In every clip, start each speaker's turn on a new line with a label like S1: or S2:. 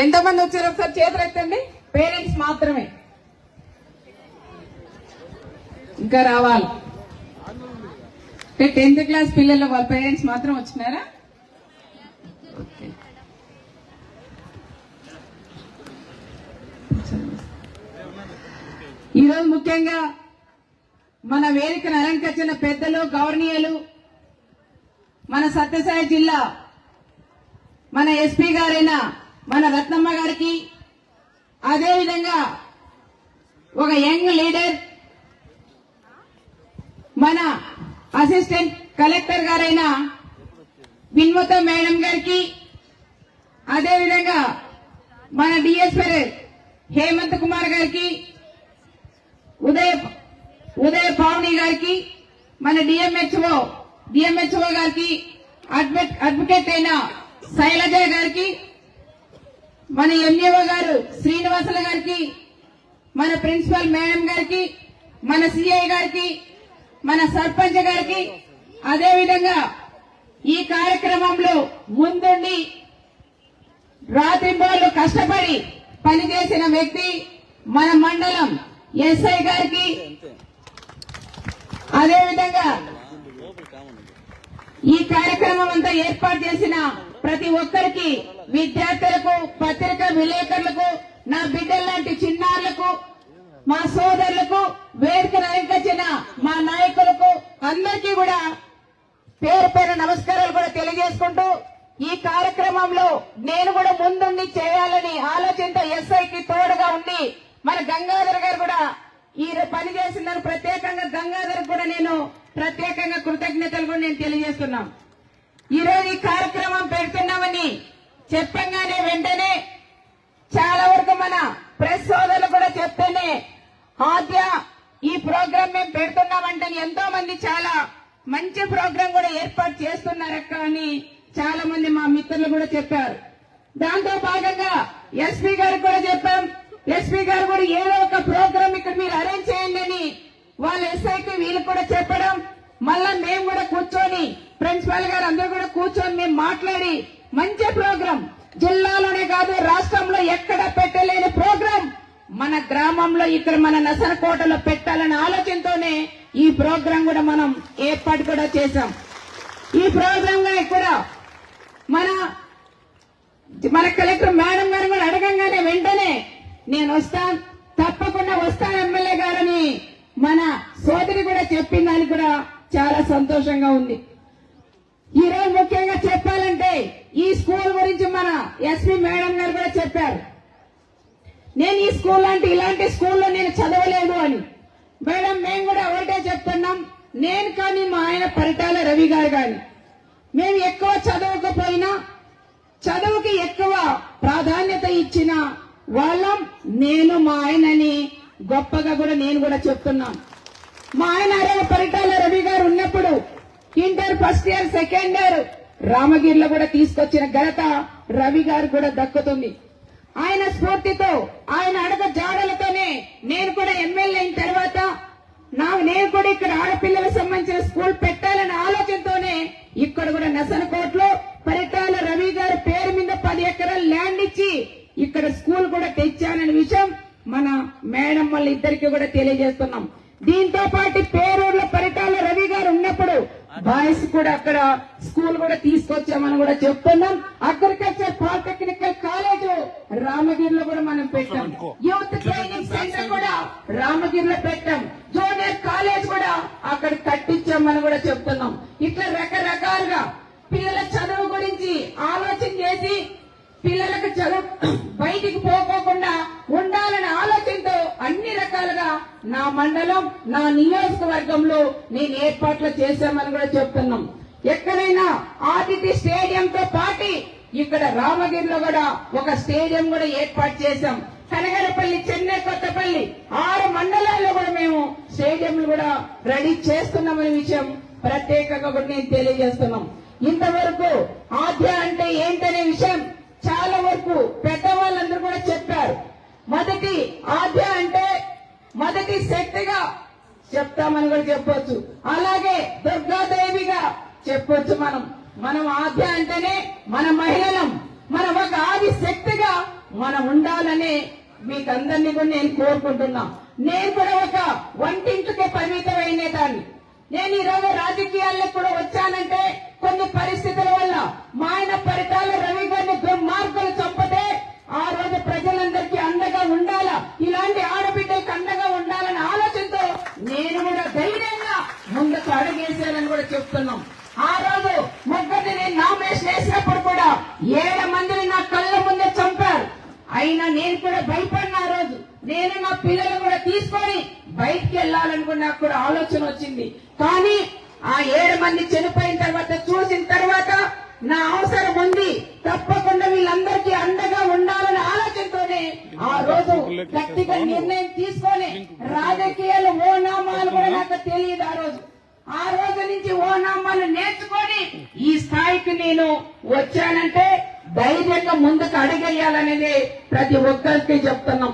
S1: ఎంతమంది వచ్చారు ఒకసారి చేతులు ఎత్తండి పేరెంట్స్ మాత్రమే. ఇంకా రావాలి. టెన్త్ క్లాస్ పిల్లలు వాళ్ళ పేరెంట్స్ మాత్రం వచ్చినారా? ఈరోజు ముఖ్యంగా మన వేదికను అలంకరించిన పెద్దలు గౌరవనీయులు మన సత్యసాయి జిల్లా మన ఎస్పీ గారైన మన రత్నమ్మ గారికి అదేవిధంగా ఒక యంగ్ లీడర్ మన అసిస్టెంట్ కలెక్టర్ గారైన విన్మత మేడం గారికి అదేవిధంగా మన డిఎస్పీ హేమంత్ కుమార్ గారికి ఉదయ ఉదయ పావని గారికి మన డిఎంహెచ్ఓ డిఎంహెచ్ఓ గారికి అడ్వకేట్ అడ్వకేట్ అయిన శైలజ గారికి మన ఎంఏఓ గారు శ్రీనివాసుల గారికి మన ప్రిన్సిపల్ మేడం గారికి మన సిఐ గారికి మన సర్పంచ్ గారికి అదేవిధంగా ఈ కార్యక్రమంలో ముందుండి రాత్రింబోళ్ళు కష్టపడి పనిచేసిన వ్యక్తి మన మండలం ఎస్ఐ గారికి. అదేవిధంగా ఈ కార్యక్రమం అంతా ఏర్పాటు చేసిన ప్రతి ఒక్కరికి విద్యార్థులకు పత్రికా విలేకరులకు నా బిడ్డల్లాంటి చిన్నారులకు మా సోదరులకు వేదిక అలంకరించిన మా నాయకులకు అందరికీ కూడా పేరు పేరు నమస్కారాలు కూడా తెలియజేసుకుంటూ ఈ కార్యక్రమంలో నేను కూడా ముందుండి చేయాలని ఆలోచనతో ఎస్ఐకి తోడుగా ఉండి మన గంగాధర్ గారు కూడా ఈ పని చేసిందని ప్రత్యేకంగా గంగాధర్ కూడా నేను ప్రత్యేకంగా కృతజ్ఞతలు కూడా నేను తెలియజేస్తున్నాం ఈ రోజు ఈ కార్యక్రమం పెడుతున్నామని చెప్పంగానే వెంటనే చాలా వరకు మన ప్రెస్ సోదరులు కూడా చెప్తేనే ఆద్య ఈ ప్రోగ్రాం మేము పెడుతున్నామంటే ఎంతో మంది చాలా మంచి ప్రోగ్రాం కూడా ఏర్పాటు చేస్తున్నారక్క అని చాలా మంది మా మిత్రులు కూడా చెప్పారు. దాంతో భాగంగా ఎస్పీ గారు కూడా చెప్పాం. ఎస్పీ గారు కూడా ఏదో ఒక ప్రోగ్రాం ఇక్కడ మీరు అరేంజ్ చేయండి అని వాళ్ళ ఎస్ఐకి వీళ్ళు కూడా చెప్పడం. మళ్ళా మేము కూడా కూర్చొని ప్రిన్సిపాల్ గారు అందరూ కూడా కూర్చొని మేము మాట్లాడి మంచి ప్రోగ్రాం. జిల్లాలోనే కాదు రాష్ట్రంలో ఎక్కడ పెట్టలేని ప్రోగ్రాం. మన గ్రామంలో ఇక్కడ మన నసరకోటలో పెట్టాలనే ఆలోచనతోనే ఈ ప్రోగ్రాం కూడా మనం ఏర్పాటు కూడా చేశాం. ఈ ప్రోగ్రాం కూడా మన మన కలెక్టర్ మేడం గారు కూడా అడగంగానే వెంటనే నేను వస్తాను తప్పకుండా వస్తాను ఎమ్మెల్యే గారని మన సోదరి కూడా చెప్పిన దానికి కూడా చాలా సంతోషంగా ఉంది. ఈరోజు ముఖ్యంగా చెప్పాలంటే ఈ స్కూల్ గురించి మన ఎస్పీ మేడం గారు కూడా చెప్పారు. నేను ఈ స్కూల్ లాంటి ఇలాంటి స్కూల్లో నేను చదవలేదు అని. మేడం మేము కూడా ఒకటే చెప్తున్నాం. నేను కానీ మా ఆయన పరిటాల రవి గారు కానీ మేము ఎక్కువ చదవకపోయినా చదువుకి ఎక్కువ ప్రాధాన్యత ఇచ్చిన వాళ్ళం నేను మా ఆయనని. గొప్పగా కూడా నేను కూడా చెప్తున్నాను మా ఆయన అరే పరిటాల రవి గారు ఉన్నప్పుడు inter first year second year రామగిరిలో కూడా తీసుకొచ్చిన ఘనత రవి గారు కూడా దక్కుతుంది. ఆయన స్ఫూర్తితో ఆయన అడగ జాడలతోనే నేను కూడా ఎమ్మెల్యే అయిన తర్వాత నా నేను కూడా ఇక్కడ ఆడపిల్లలకు సంబంధించిన స్కూల్ పెట్టాలనే ఆలోచనతోనే ఇక్కడ కూడా నసనకోట్లో పరిటాల రవి గారి పేరు మీద పది ఎకరాలు ల్యాండ్ ఇచ్చి ఇక్కడ స్కూల్ కూడా తెచ్చాననే విషయం మన మేడం వాళ్ళ ఇద్దరికి కూడా తెలియజేస్తున్నాం. దీంతో పాటు పేరూర్ల పరిటాల రవి గారు ఉన్నప్పుడు బాయ్స్ కూడా అక్కడ స్కూల్ కూడా తీసుకొచ్చామని కూడా చెప్తున్నాం. అగ్రికల్చర్ పాలిటెక్నికల్ కాలేజ్ రామగిరిలో కూడా మనం పెట్టాం. యూత్ ట్రైనింగ్ సెంటర్ కూడా రామగిరిలో పెట్టాం. జూనియర్ కాలేజ్ కూడా అక్కడ కట్టించామని కూడా చెప్తున్నాం. ఇట్లా రకరకాలుగా పిల్లల చదువు గురించి ఆలోచన చేసి పిల్లలకు చదువు బయటికి పోకోకుండా ఉండాలనే ఆలోచనతో అన్ని రకాలుగా నా మండలం నా నియోజకవర్గంలో నేను ఏర్పాట్లు చేశామని కూడా చెప్తున్నాం. ఎక్కడైనా ఆదిత్య స్టేడియంతో పాటు ఇక్కడ రామగిరిలో కూడా ఒక స్టేడియం కూడా ఏర్పాటు చేశాం. కనగరపల్లి చెన్నై కొత్తపల్లి ఆరు మండలాల్లో కూడా మేము స్టేడియంలు కూడా రెడీ చేస్తున్నామనే విషయం ప్రత్యేకంగా కూడా నేను తెలియజేస్తున్నాం. ఇంతవరకు ఆద్య అంటే ఏంటనే విషయం చాలా వరకు పెద్దవాళ్ళందరూ కూడా చెప్పారు మొదటి ఆద్య అంటే మొదటి శక్తిగా చెప్తామని కూడా చెప్పొచ్చు. అలాగే దుర్గాదేవిగా చెప్పొచ్చు మనం. మనం ఆద్య అంటేనే మన మహిళలం. మనం ఒక ఆది శక్తిగా మనం ఉండాలని మీకందరినీ కూడా నేను కోరుకుంటున్నా. నేను కూడా ఒక వంటింటికే పరిమితమైన దాన్ని. నేను ఈరోజు రాజకీయాల్లో కూడా వచ్చానంటే కొన్ని పరిస్థితుల వల్ల మా ఆయన పరిటాల రవి గారిని దుర్మార్గులు చంపతే ఆ రోజు ప్రజలందరికీ అండగా ఉండాలా? ఇలాంటి ఆడబిడ్డలకు అండగా ఉండాలనే ఆలోచనతో నేను కూడా ధైర్యంగా ముందుకు అడుగేశానని కూడా చెప్తున్నాం. ఆ రోజు ముగ్గురిని నేను నామినేషన్ వేసినప్పుడు కూడా ఏడు మందిని నా కళ్ళ ముందే చంపారు. అయినా నేను కూడా భయపడిన ఆ రోజు. నేను నా పిల్లలు కూడా తీసుకొని బయటికి వెళ్ళాలని కూడా నాకు కూడా ఆలోచన వచ్చింది. కానీ ఆ ఏడు మంది చనిపోయిన తర్వాత చూసిన తర్వాత నా అవసరం ఉంది తప్పకుండా వీళ్ళందరికీ అండగా ఉండాలనే ఆలోచనతోనే ఆ రోజు గట్టిగా నిర్ణయం తీసుకొని రాజకీయాలు ఓ నామాలు కూడా నాకు తెలియదు ఆ రోజు ఆ రోజు నుంచి ఓ నామాలు నేర్చుకొని ఈ స్థాయికి నేను వచ్చానంటే ధైర్యంగా ముందుకు అడిగేయాలనేది ప్రతి ఒక్కరికి చెప్తున్నాం.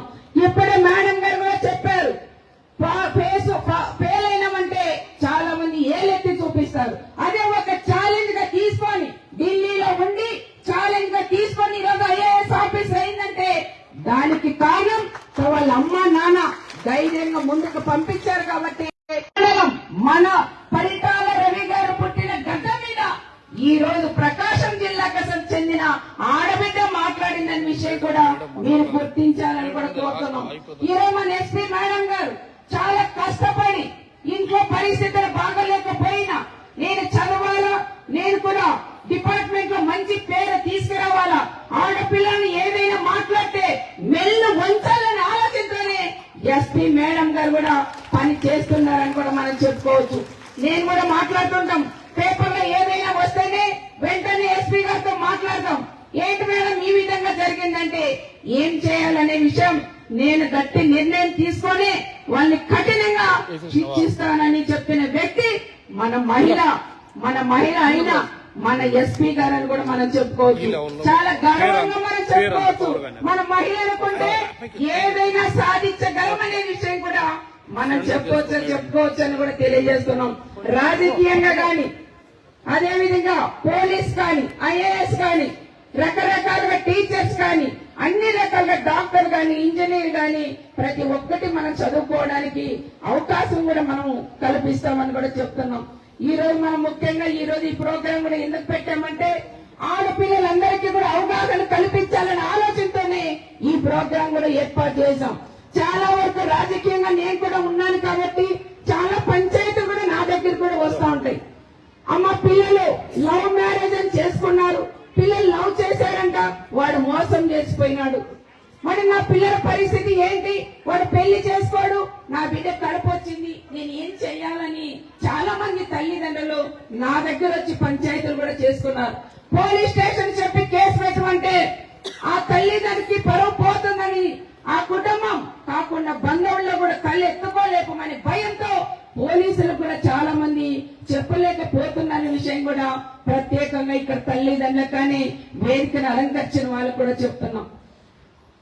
S1: ఎస్పీ మేడం గారు కూడా పని చేస్తున్నారని కూడా మనం చెప్పుకోవచ్చు. నేను కూడా మాట్లాడుతుంటాం. పేపర్లో ఏదైనా వస్తేనే వెంటనే ఎస్పీ గారితో మాట్లాడతాం. ఏంటి మేడం ఈ విధంగా జరిగిందంటే ఏం చేయాలనే విషయం నేను గట్టి నిర్ణయం తీసుకొని వాళ్ళని కఠినంగా శిక్షిస్తానని చెప్పిన వ్యక్తి మన మహిళ మన మహిళ అయిన మన ఎస్పీ గారని కూడా మనం చెప్పుకోవచ్చు. చాలా గర్వంగా మనం చెప్పుకోవచ్చు. మన మహిళ అనుకుంటే ఏదైనా సాధించగలమనే విషయం కూడా మనం చెప్పవచ్చు చెప్పుకోవచ్చు అని కూడా తెలియజేస్తున్నాం. రాజకీయంగా గాని అదే విధంగా పోలీస్ కానీ ఐఏఎస్ కానీ రకరకాలుగా టీచర్స్ కానీ అన్ని రకాలుగా డాక్టర్ కానీ ఇంజనీర్ కానీ ప్రతి ఒక్కటి మనం చదువుకోవడానికి అవకాశం కూడా మనం కల్పిస్తామని కూడా చెప్తున్నాం. ఈ రోజు మనం ముఖ్యంగా ఈ రోజు ఈ ప్రోగ్రాం కూడా ఎందుకు పెట్టామంటే ఆడపిల్లలందరికీ కూడా అవగాహన కల్పించాలనే ఆలోచనతోనే ఈ ప్రోగ్రాం కూడా ఏర్పాటు చేశాం. చాలా వరకు రాజకీయంగా నేను కూడా ఉన్నాను కాబట్టి చాలా పంచాయతీ కూడా నా దగ్గర కూడా వస్తూ ఉంటాయి. అమ్మ పిల్లలు లవ్ మ్యారేజ్ అని చేసుకున్నారు. పిల్లలు లవ్ చేశారంట వాడు మోసం చేసిపోయినాడు. మరి నా పిల్లల పరిస్థితి ఏంటి? వాడు పెళ్ళి చేసుకోడు నా బిడ్డ కడుపు వచ్చింది నేను నా దగ్గర వచ్చి పంచాయతీలు కూడా చేసుకున్నారు. పోలీస్ స్టేషన్ చెప్పి కేసు పెట్టమంటే ఆ తల్లిదండ్రికి పరువు పోతుందని ఆ కుటుంబం కాకుండా బంధువుల్లో కూడా కళ్ళు ఎత్తుకోలేపమని భయంతో పోలీసులు కూడా చాలా మంది చెప్పలేకపోతున్నారనే విషయం కూడా. ప్రత్యేకంగా ఇక్కడ తల్లిదండ్రులు కానీ వేదికను అలంకరించిన వాళ్ళు కూడా చెప్తున్నాం.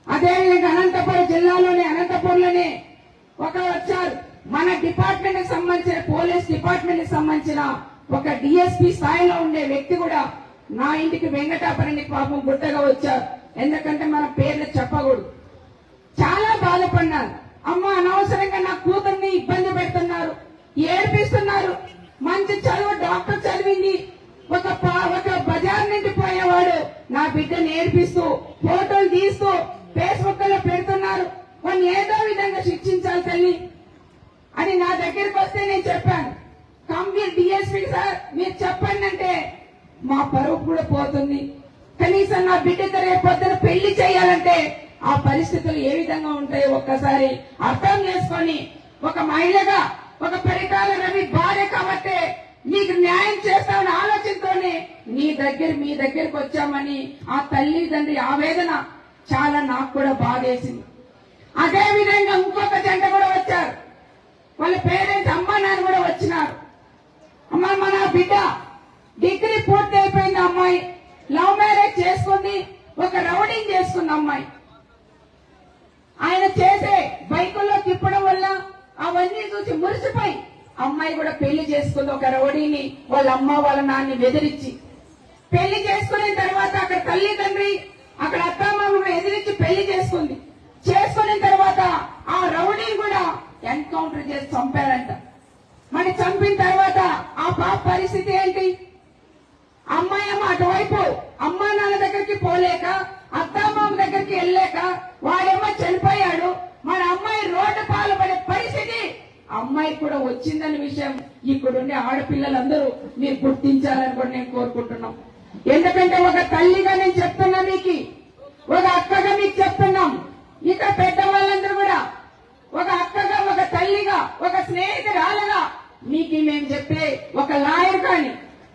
S1: అదేవిధంగా అనంతపురం జిల్లాలోని అనంతపురంలోనే ఒక వచ్చారు. మన డిపార్ట్మెంట్కి సంబంధించిన పోలీస్ డిపార్ట్మెంట్కి సంబంధించిన ఒక డిఎస్పీ స్థాయిలో ఉండే వ్యక్తి కూడా నా ఇంటికి వెంకటాపురానికి పాపం గుట్టగా వచ్చారు. ఎందుకంటే మన పేర్లు చెప్పకూడదు. చాలా బాధపడినారు అమ్మ అనవసరంగా నా కూతుర్ని ఇబ్బంది పెడుతున్నారు. ఏడిపిస్తున్నారు. మంచి చదువు డాక్టర్ చదివింది. ఒక పా- ఒక బజార్ నుండి పోయేవాడు నా బిడ్డను ఏడిపిస్తూ ఫోటోలు తీస్తూ ఫేస్బుక్లో పెడుతున్నారు. వాళ్ళు ఏదో విధంగా శిక్షించాలి తల్లి అని నా దగ్గరికి వస్తే నేను చెప్పాను. కంప్లీట్ డిఎస్పీ సార్ మీరు చెప్పండి అంటే మా పరువు కూడా పోతుంది. కనీసం నా బిడ్డకి రేపొద్దున పెళ్ళి చేయాలంటే ఆ పరిస్థితులు ఏ విధంగా ఉంటాయో ఒక్కసారి అర్థం చేసుకొని ఒక మహిళగా ఒక పరికాల రవి భార్య కాబట్టి మీకు న్యాయం చేస్తామని ఆలోచనతోనే నీ దగ్గర మీ దగ్గరకు వచ్చామని ఆ తల్లిదండ్రి ఆవేదన చాలా నాకు కూడా బాధేసింది. అదే విధంగా ఇంకొక జంట కూడా వచ్చారు. వాళ్ళ పేరెంట్స్ అమ్మ నాన్న కూడా వచ్చినారు. అమ్మాయి మన బిడ్డ. డిగ్రీ పూర్తి అయిపోయింది అమ్మాయి. లవ్ మ్యారేజ్ చేసుకుంది. ఒక రౌడింగ్ చేసుకుంది అమ్మాయి. ఆయన చేసే బైకుల్లో తిప్పడం వల్ల అవన్నీ చూసి మురిసిపోయి అమ్మాయి కూడా పెళ్ళి చేసుకుంది ఒక రౌడీని. వాళ్ళ అమ్మ వాళ్ళ నాన్న బెదిరించి. పెళ్ళి చేసుకున్న తర్వాత అక్కడ తల్లి తండ్రి అక్కడ అత్తమామను ఎదిరించి పెళ్ళి చేసుకుంది. చేసుకున్న తర్వాత ఆ రౌడీని కూడా ఎన్కౌంటర్ చేసి చంపారంట. మరి చంపిన తర్వాత పాప పరిస్థితి ఏంటి? అమ్మాయి అమ్మ అటువైపు అమ్మా నాన్న దగ్గరికి పోలేక అత్తామామ దగ్గరికి వెళ్ళలేక వాడేమో చనిపోయాడు. మన అమ్మాయి రోడ్డు పాలు పడే పరిస్థితి. అమ్మాయి కూడా వచ్చిందనే విషయం ఇక్కడుండే ఆడపిల్లలందరూ మీరు గుర్తించాలని కూడా నేను కోరుకుంటున్నాం. ఎందుకంటే ఒక తల్లిగా నేను చెప్తున్నా మీకు. ఒక అక్కగా మీకు చెప్తున్నాం. ఇక పెద్దవాళ్ళందరూ కూడా ఒక అక్కగా ఒక తల్లిగా ఒక స్నేహితురాలుగా మీకు మేము చెప్పే ఒక లాయర్ కానీ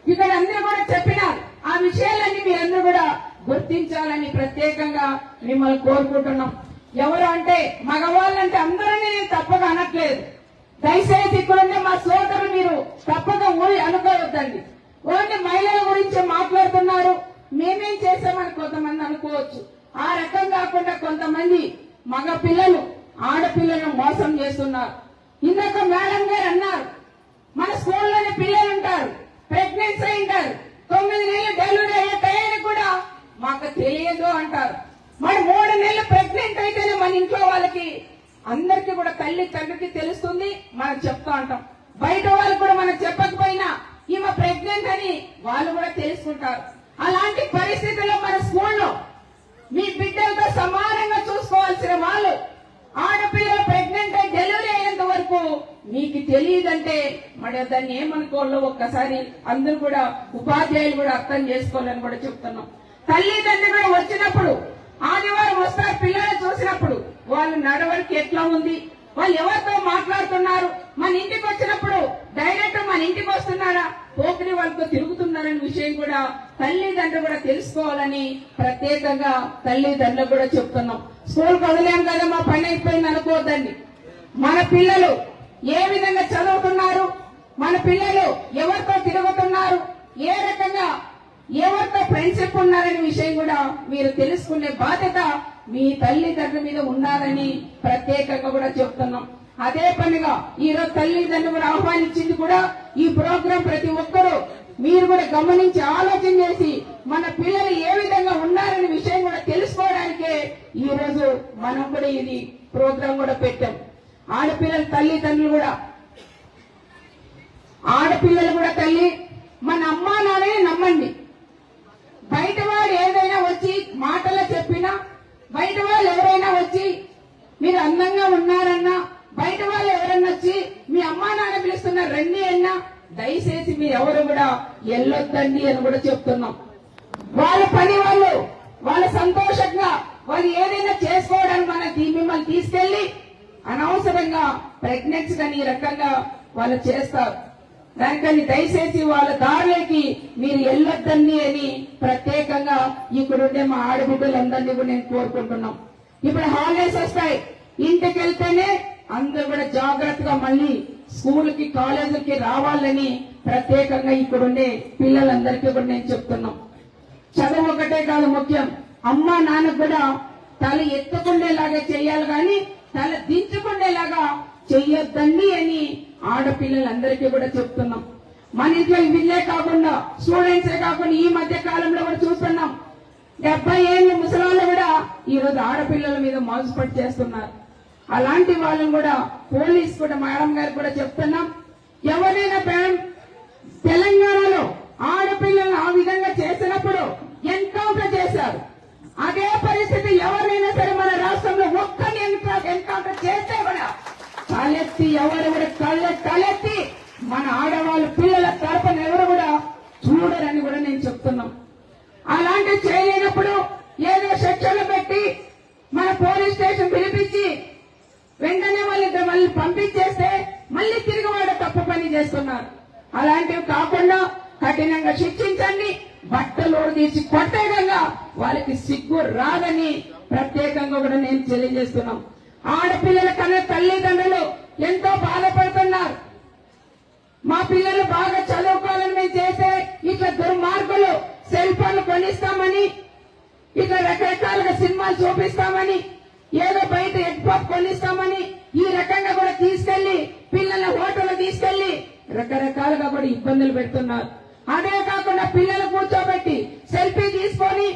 S1: ఇక్కడ అందరూ కూడా చెప్పినారు. ఆ విషయాలన్నీ మీరందరూ కూడా గుర్తించాలని ప్రత్యేకంగా మిమ్మల్ని కోరుకుంటున్నాం. ఎవరు అంటే మగవాళ్ళంటే అందరినీ నేను తప్పగా అనట్లేదు. దయచేసి ఇక్కడుండే మా సోదరు మీరు తప్పక ఊరి అనుకోవద్దండి. ఓన్లీ మహిళల గురించి మాట్లాడుతున్నారు. మేమేం చేసామని కొంతమంది అనుకోవచ్చు. ఆ రకం కాకుండా కొంతమంది మగ పిల్లలు ఆడపిల్లలను మోసం చేస్తున్నారు. ఇందాక మేడం గారు అన్నారు మన స్కూల్లోనే పిల్లలు ఉంటారు ప్రెగ్నెన్సీ ఉంటారు. తొమ్మిది నెలలు డెలివరీ అయ్యే టయానికి కూడా మాకు తెలియదు అంటారు. మరి మూడు నెలలు ప్రెగ్నెంట్ అయితేనే మన ఇంట్లో వాళ్ళకి అందరికీ కూడా తల్లి తండ్రికి తెలుస్తుంది మనం చెప్తా ఉంటాం. బయట వాళ్ళు కూడా మనం చెప్పకపోయినా ఈమె ప్రెగ్నెంట్ అని వాళ్ళు కూడా తెలుసుకుంటారు. అలాంటి పరిస్థితుల్లో మన స్కూల్లో మీ బిడ్డలతో సమానంగా చూసుకోవాల్సిన వాళ్ళు ఆడపిల్లలు ప్రెగ్నెంట్ అయి డెలివరీ అయ్యేంత వరకు మీకు తెలియదంటే మరి దాన్ని ఏమనుకోవాలో ఒక్కసారి అందరూ కూడా ఉపాధ్యాయులు కూడా అర్థం చేసుకోవాలని కూడా చెప్తున్నాం. తల్లిదండ్రులు కూడా వచ్చినప్పుడు ఆదివారం వస్తారు పిల్లలు చూసినప్పుడు వాళ్ళ నడవడికి ఎట్లా ఉంది? వాళ్ళు ఎవరితో మాట్లాడుతున్నారు? మన ఇంటికి వచ్చినప్పుడు డైరెక్ట్ మన ఇంటికి వస్తున్నారా? పోకిరి వాళ్ళతో తిరుగుతున్నారనే విషయం కూడా తల్లిదండ్రులు కూడా తెలుసుకోవాలని ప్రత్యేకంగా తల్లిదండ్రులు కూడా చెప్తున్నాం. స్కూల్ వదిలేం కదా మా పని అయిపోయింది అనుకోవద్దండి. మన పిల్లలు ఏ విధంగా చదువుతున్నారు? మన పిల్లలు ఎవరితో తిరుగుతున్నారు? ఏ రకంగా ఎవరితో ఫ్రెండ్షిప్ ఉన్నారనే విషయం కూడా మీరు తెలుసుకునే బాధ్యత మీ తల్లిదండ్రుల మీద ఉన్నారని ప్రత్యేకంగా కూడా చెప్తున్నాం. అదే పనిగా ఈ రోజు తల్లిదండ్రులు కూడా ఆహ్వానించింది కూడా ఈ ప్రోగ్రాం ప్రతి ఒక్కరూ మీరు కూడా గమనించి ఆలోచన చేసి మన పిల్లలు ఏ విధంగా ఉన్నారనే విషయం కూడా తెలుసుకోవడానికే ఈ రోజు మనం కూడా ఇది ప్రోగ్రాం కూడా పెట్టాం. ఆడపిల్లల తల్లి తండ్రులు కూడా. ఆడపిల్లలు కూడా తల్లి మన అమ్మా నాన్నే నమ్మండి. బయట వాడు ఏదైనా వచ్చి మాటలు చెప్పినా బయట వాళ్ళు ఎవరైనా వచ్చి మీరు అందంగా ఉన్నారన్నా బయట వాళ్ళు ఎవరన్నా వచ్చి మీ అమ్మా నాన్న పిలుస్తున్న రండి అన్నా దయచేసి మీరు ఎవరు కూడా వెళ్ళొద్దండి అని కూడా చెప్తున్నాం. వాళ్ళ పని వాళ్ళు వాళ్ళ సంతోషంగా వాళ్ళు ఏదైనా చేసుకోవడానికి మన మిమ్మల్ని తీసుకెళ్ళి అనవసరంగా ప్రెగ్నెన్సీ కానీ ఈ రకంగా వాళ్ళు చేస్తారు. దానికని దయచేసి వాళ్ళ దారిలోకి మీరు వెళ్ళొద్దని అని ప్రత్యేకంగా ఇక్కడుండే మా ఆడబిడ్డలందరినీ కూడా నేను కోరుకుంటున్నాం. ఇప్పుడు హాలిడేస్ వస్తాయి. ఇంటికి వెళ్తేనే అందరూ కూడా జాగ్రత్తగా మళ్ళీ స్కూల్కి కాలేజీలకి రావాలని ప్రత్యేకంగా ఇక్కడుండే పిల్లలందరికీ కూడా నేను చెప్తున్నాం. చదువు ఒకటే కాదు ముఖ్యం. అమ్మ నాన్న కూడా తల ఎత్తుకుండేలాగా చేయాలి కానీ తల దించుకునేలాగా చెయ్యొద్దండి అని ఆడపిల్లలందరికీ కూడా చెప్తున్నాం. మన ఇంట్లో వీళ్ళే కాకుండా స్టూడెంట్సే కాకుండా ఈ మధ్య కాలంలో కూడా చూస్తున్నాం. డెబ్బై ఏళ్ళ ముసలాళ్ళు కూడా ఈ రోజు ఆడపిల్లల మీద మోసపట్టు చేస్తున్నారు. అలాంటి వాళ్ళని కూడా పోలీస్ కూడా మేడం గారు కూడా చెప్తున్నాం. ఎవరైనా తెలంగాణలో ఆడపిల్లలు ఆ విధంగా చేసినప్పుడు ఎన్కౌంటర్ చేశారు. అదే పరిస్థితి ఎవరైనా సరే మన రాష్ట్రంలో ఒక్కని ఎన్కౌంటర్ చేస్తే కూడా తలెత్తి ఎవరు కూడా కళ్ళ తలెత్తి మన ఆడవాళ్ళు పిల్లల తరపున ఎవరు కూడా చూడరని కూడా నేను చెప్తున్నాం. అలాంటి చేయలేనప్పుడు ఏదో శిక్షలు పెట్టి మన పోలీస్ స్టేషన్ పిలిపించి వెంటనే వాళ్ళు ఇద్దరు మళ్ళీ పంపించేస్తే మళ్ళీ తిరిగి వాళ్ళు తప్పు పని చేస్తున్నారు. అలాంటివి కాకుండా కఠినంగా శిక్షించండి బట్టలు తీసి కొట్టే వాళ్ళకి సిగ్గు రాదని ప్రత్యేకంగా కూడా నేను తెలియజేస్తున్నాం. ఆడపిల్లల కన్నా తల్లిదండ్రులు ఎంతో బాధపడుతున్నారు. మా పిల్లలు బాగా చదువుకోవాలని మేము చేసే ఇట్లా దుర్మార్గులు సెల్ ఫోన్లు కొనిస్తామని ఇట్లా రకరకాలుగా సినిమాలు చూపిస్తామని ఏదో బయట ఎగ్ పాప్ కొనిస్తామని ఈ రకంగా కూడా తీసుకెళ్ళి పిల్లల హోటల్ తీసుకెళ్ళి రకరకాలుగా కూడా ఇబ్బందులు పెడుతున్నారు. అదే కాకుండా పిల్లలు కూర్చోబెట్టి సెల్ఫీ తీసుకొని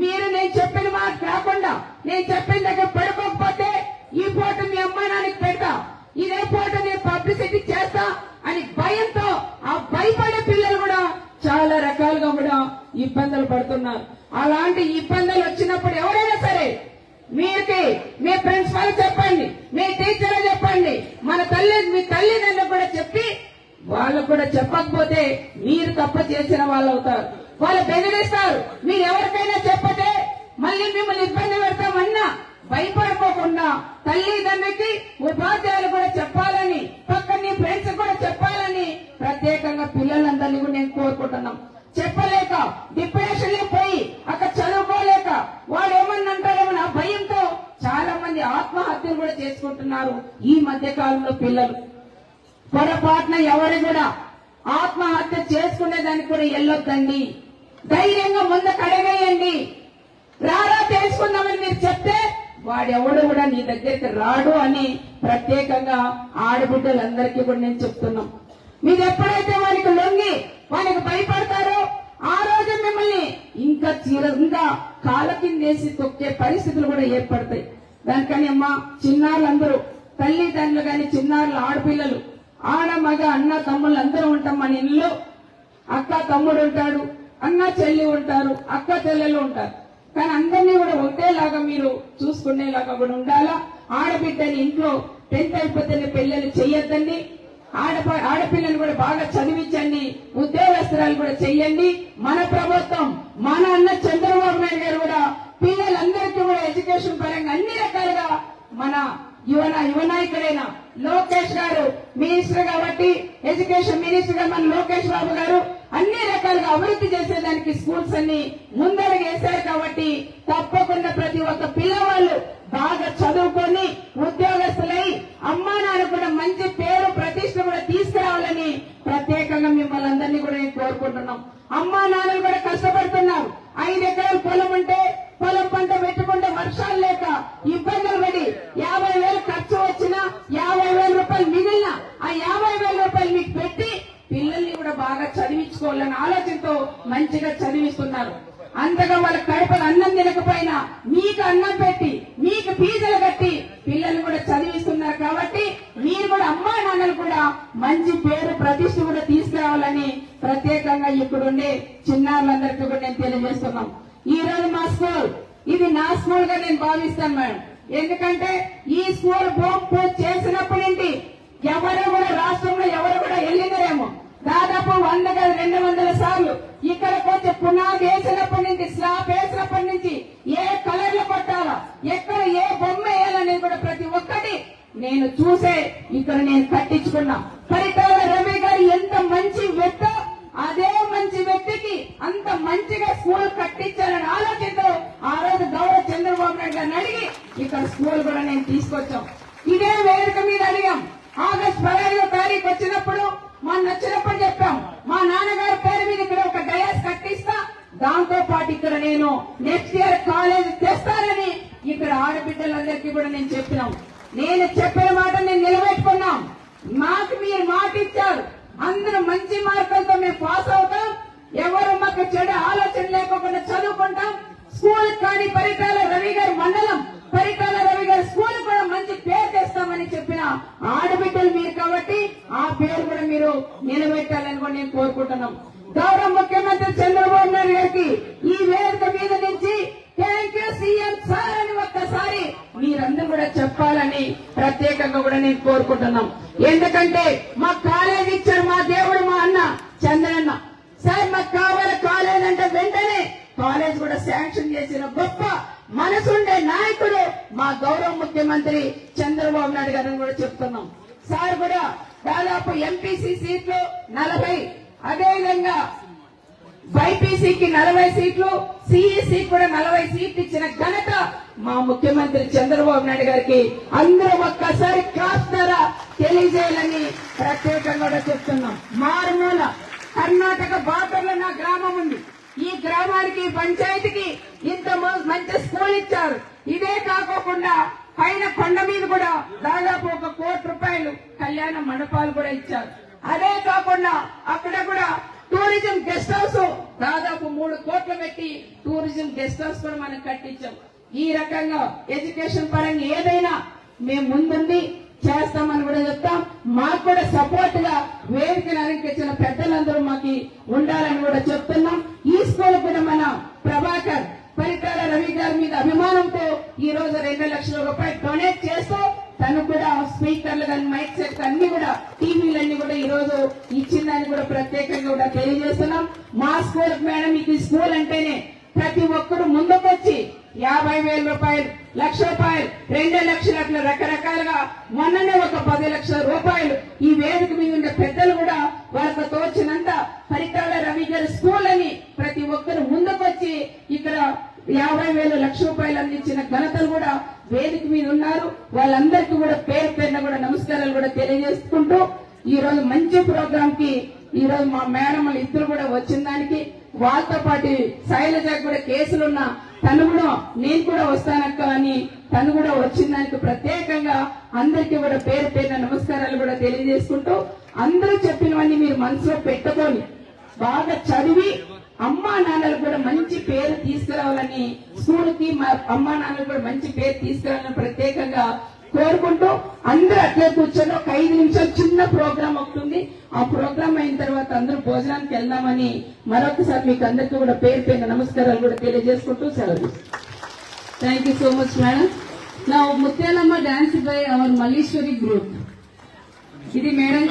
S1: మీరు నేను చెప్పిన మాట కాకుండా నేను చెప్పిన దగ్గర పడుకోకపోతే ఈ ఫోటో మీ అమ్మానానికి పెడతా. ఇదే ఫోటో నేను పబ్లిసిటీ చేస్తా అని భయంతో ఆ భయపడే పిల్లలు కూడా చాలా రకాలుగా కూడా ఇబ్బందులు పడుతున్నారు. అలాంటి ఇబ్బందులు వచ్చినప్పుడు ఎవరైనా సరే మీరికి మీ ప్రిన్సిపాల్ చెప్పండి మీ టీచర్ చెప్పండి మన తల్లి మీ తల్లిదండ్రులు కూడా చెప్పి వాళ్ళు కూడా చెప్పకపోతే మీరు తప్ప చేసిన వాళ్ళు అవుతారు. వాళ్ళు బెదిరిస్తారు. మీరు ఎవరికైనా చెప్పతే మళ్ళీ మిమ్మల్ని ఇబ్బంది పెడతామన్నా భయపడిపోకుండా తల్లిదండ్రులకి ఉపాధ్యాయులు కూడా చెప్పాలని పక్కన ఫ్రెండ్స్ కూడా చెప్పాలని ప్రత్యేకంగా పిల్లలందరినీ కూడా నేను కోరుకుంటున్నాం. చెప్పలేక డిప్రెషన్ పోయి అక్కడ చదువుకోలేక వాడు ఏమన్నా అంటారేమోనా భయంతో చాలా మంది ఆత్మహత్యలు కూడా చేసుకుంటున్నారు ఈ మధ్య కాలంలో పిల్లలు. పొరపాటున ఎవరు కూడా ఆత్మహత్య చేసుకునే దానికి కూడా వెళ్ళొద్దండి. ధైర్యంగా ముందు కడగేయండి రారా తెలుసుకుందామని మీరు చెప్తే వాడెవడు కూడా నీ దగ్గరికి రాడు అని ప్రత్యేకంగా ఆడబిడ్డలందరికీ కూడా నేను చెప్తున్నాం. మీరు ఎప్పుడైతే వానికి లొంగి వానికి భయపడతారో ఆ రోజు మిమ్మల్ని ఇంకా చీర ఇంకా కాళ్ళ కిందేసి తొక్కే పరిస్థితులు కూడా ఏర్పడతాయి. దానికని అమ్మ చిన్నారులందరూ తల్లిదండ్రులు కానీ చిన్నారులు ఆడపిల్లలు ఆడ మగ అన్న తమ్ముళ్ళు అందరూ ఉంటాం మన ఇల్లు అక్క తమ్ముడు ఉంటాడు అన్న చెల్లి ఉంటారు అక్క చెల్లెలు ఉంటారు. కానీ అందరినీ కూడా ఒకేలాగా మీరు చూసుకునేలాగా కూడా ఉండాలా? ఆడబిడ్డని ఇంట్లో టెన్త్ అయిపోతేనే పెళ్ళిళ్ళు చెయ్యొద్దండి. ఆడప ఆడపిల్లలు కూడా బాగా చదివించండి ఉద్యోగస్తురాలు కూడా చెయ్యండి. మన ప్రభుత్వం మన అన్న చంద్రబాబు నాయుడు గారు కూడా పిల్లలందరికీ కూడా ఎడ్యుకేషన్ పరంగా అన్ని రకాలుగా మన యువన యువనాయకుడైన లోకేష్ గారు మినిస్టర్ కాబట్టి ఎడ్యుకేషన్ మినిస్టర్గా మన లోకేష్ బాబు గారు అన్ని రకాలుగా అభివృద్ధి చేసేదానికి స్కూల్స్ అన్ని ముందడుగు వేశారు కాబట్టి తప్పకుండా ప్రతి ఒక్క పిల్లవాళ్ళు బాగా చదువుకొని ఉద్యోగస్తులై అమ్మా నాన్న కూడా మంచి పేరు ప్రతిష్ట కూడా తీసుకురావాలని ప్రత్యేకంగా మిమ్మల్ని అందరినీ కూడా నేను కోరుకుంటున్నాం. అమ్మా నాన్నలు కూడా కష్టపడుతున్నారు. ఐదు ఎకరాలు పొలం ఉంటే పొలం పంట పెట్టుకుంటే వర్షాలు లేక ఇబ్బందులు పడి యాభై వేలు యాభై వేల రూపాయలు మిగిలిన ఆ యాభై వేల రూపాయలు మీకు పెట్టి పిల్లల్ని కూడా బాగా చదివించుకోవాలని ఆలోచనతో మంచిగా చదివిస్తున్నారు. అంతగా వాళ్ళ కడపలు అన్నం తినకపోయినా మీకు అన్నం పెట్టి మీకు ఫీజులు కట్టి పిల్లలు కూడా చదివిస్తున్నారు కాబట్టి మీరు కూడా అమ్మా నాన్నలు కూడా మంచి పేరు ప్రతిష్ట కూడా తీసుకురావాలని ప్రత్యేకంగా ఇక్కడుండే చిన్నారులందరికీ కూడా నేను తెలియజేస్తున్నాం ఈ రోజు మా స్కూల్ ఇది నా స్కూల్గా నేను భావిస్తాను మేడం. ఎందుకంటే ఈ స్కూల్ హోమ్ పూజ చేసినప్పటి నుండి ఎవరు కూడా రాష్ట్రంలో ఎవరు కూడా వెళ్ళినారేమో దాదాపు వంద రెండు వందల సార్లు ఇక్కడికి వచ్చి పునాది వేసినప్పటి నుంచి స్లాబ్ వేసినప్పటి నుంచి ఏ కలర్లు కొట్టాలో ఎక్కడ ఏ బొమ్మ వేయాలనేది కూడా ప్రతి ఒక్కటి నేను చూసే ఇక్కడ నేను కట్టించుకున్నా. పరిటాల రవి గారు ఎంత మంచి వ్యక్త అదే మంచి వ్యక్తికి అంత మంచిగా స్కూల్ కట్టించాలని ఆలోచనతో ఆ రోజు గౌరవ చంద్రబాబు నాయుడు గారిని అడిగి ఇక్కడ స్కూల్ కూడా నేను తీసుకొచ్చాం. ఇదే వేదిక మీద అడిగాం. ఆగస్ట్ పదహైదో తారీఖు వచ్చినప్పుడు మొన్న వచ్చినప్పుడు చెప్పాం. మా నాన్నగారి పేరు మీద ఇక్కడ ఒక డయాస్ కట్టిస్తా. దాంతో పాటు ఇక్కడ నేను నెక్స్ట్ ఇయర్ కాలేజ్ తెస్తానని ఇక్కడ ఆడబిడ్డలందరికీ కూడా నేను చెప్పినాం. నేను చెప్పిన మాట నేను నిలబెట్టుకున్నాం. మాకు మీరు మాట ఇచ్చారు. అందరూ మంచి మార్కులతో మేము పాస్ అవుతాం. ఎవరు మాకు చెడు ఆలోచన లేకుండా చదువుకుంటాం. స్కూల్ కానీ పరిటాల రవి గారి మండలం పరిటాల రవి గారి స్కూల్ కూడా మంచి పేరు తెస్తామని చెప్పిన ఆడబిడ్డలు మీరు కాబట్టి ఆ పేరు కూడా మీరు నిలబెట్టాలని కూడా నేను కోరుకుంటున్నాం. గౌరవ ముఖ్యమంత్రి చంద్రబాబు నాయుడు గారికి ఈ వేదిక మీద నుంచి థ్యాంక్ యూ సీఎం సార్ అని ఒక్కసారి మీరందరూ కూడా చెప్పాలని ప్రత్యేకంగా కూడా నేను కోరుకుంటున్నాం. ఎందుకంటే మా కాలేజ్ ఇచ్చారు మా దేవుడు మా అన్న చంద్రన్న సార్ మాకు కావాలి కాలేజ్ అంటే వెంటనే కాలేజ్ కూడా శాంక్షన్ చేసిన గొప్ప మనసుండే నాయకుడు మా గౌరవ ముఖ్యమంత్రి చంద్రబాబు నాయుడు గారిని కూడా చెప్తున్నాం. సార్ కూడా దాదాపు ఎంపీసీ సీట్లు నలభై అదేవిధంగా వైపీసీకి నలభై సీట్లు సిఈసీ కూడా నలభై సీట్లు ఇచ్చిన ఘనత మా ముఖ్యమంత్రి చంద్రబాబు నాయుడు గారికి. అందరూ ఒక్కసారి కాస్తారా తెలియజేయాలని ప్రత్యేకంగా కూడా చెప్తున్నాం. మారుమూల కర్ణాటక బార్డర్లో నా గ్రామం ఉంది. ఈ గ్రామానికి పంచాయతీకి ఇంత మంచి స్కూల్ ఇచ్చారు. ఇదే కాకోకుండా పైన కొండ మీద కూడా దాదాపు ఒక కోటి రూపాయలు కళ్యాణ మండపాలు కూడా ఇచ్చారు. అదే కాకుండా అక్కడ కూడా టూరిజం గెస్ట్ హౌస్ దాదాపు మూడు కోట్లు పెట్టి టూరిజం గెస్ట్ హౌస్ కూడా మనం కట్టించాం. ఈ రకంగా ఎడ్యుకేషన్ పరంగా ఏదైనా మేము ముందుండి చేస్తామని కూడా చెప్తాం. మాకు కూడా సపోర్ట్గా వేదికను అలంకరించిన పెద్దలందరూ మాకు ఉండాలని కూడా చెప్తున్నాం. ఈ స్కూల్ కూడా మన ప్రభాకర్ పరిటాల రవి గారి మీద అభిమానంతో ఈ రోజు రెండు లక్షల రూపాయలు డొనేట్ చేస్తూ తను కూడా స్పీకర్లు కానీ మైక్ సెట్ అన్ని కూడా టీవీలన్నీ కూడా ఈ రోజు ఇచ్చిందని కూడా ప్రత్యేకంగా కూడా తెలియజేస్తున్నాం. మా స్కూల్ మేడం మీకు ఈ స్కూల్ అంటేనే ప్రతి ఒక్కరు ముందుకొచ్చి యాభై వేల రూపాయలు లక్ష రూపాయలు రెండు లక్షలు అట్లా రకరకాలుగా మొన్ననే ఒక పది లక్షల రూపాయలు ఈ వేదిక మీద ఉండే పెద్దలు కూడా వాళ్ళకు తోచినంత పరికాల రవి గారి స్కూల్ అని ప్రతి ఒక్కరు ముందుకొచ్చి ఇక్కడ యాభై వేల లక్ష రూపాయలు అందించిన ఘనతలు కూడా వేదిక మీద ఉన్నారు. వాళ్ళందరికీ కూడా పేరు పేరున కూడా నమస్కారాలు కూడా తెలియజేసుకుంటూ ఈ రోజు మంచి ప్రోగ్రామ్కి ఈ రోజు మా మేడం ఇద్దరు కూడా వచ్చిన దానికి వాళ్ళతో పాటు శైలజ కూడా కేసులున్న తను కూడా నేను కూడా వస్తానక్క అని తను కూడా వచ్చిన దానికి ప్రత్యేకంగా అందరికీ కూడా పేరు పేరున నమస్కారాలు కూడా తెలియజేసుకుంటూ అందరూ చెప్పినవన్నీ మీరు మనసులో పెట్టుకొని బాగా చదివి అమ్మా నాన్నలు కూడా మంచి పేరు తీసుకురావాలని స్కూల్కి మా అమ్మా నాన్నలు కూడా మంచి పేరు తీసుకురావాలని ప్రత్యేకంగా కోరుకుంటూ అందరూ అట్లే కూర్చొని ఒక ఐదు నిమిషాలు చిన్న ప్రోగ్రామ్ ఒకటి ఉంది. ఆ ప్రోగ్రామ్ అయిన తర్వాత అందరూ భోజనానికి వెళ్దామని మరొకసారి మీకు అందరికీ కూడా పేరు పేరు నమస్కారాలు కూడా తెలియజేసుకుంటూ సెలవు.
S2: Thank you so much madam నా Mutyalama dance by our Malleshwari group ఇది మేడం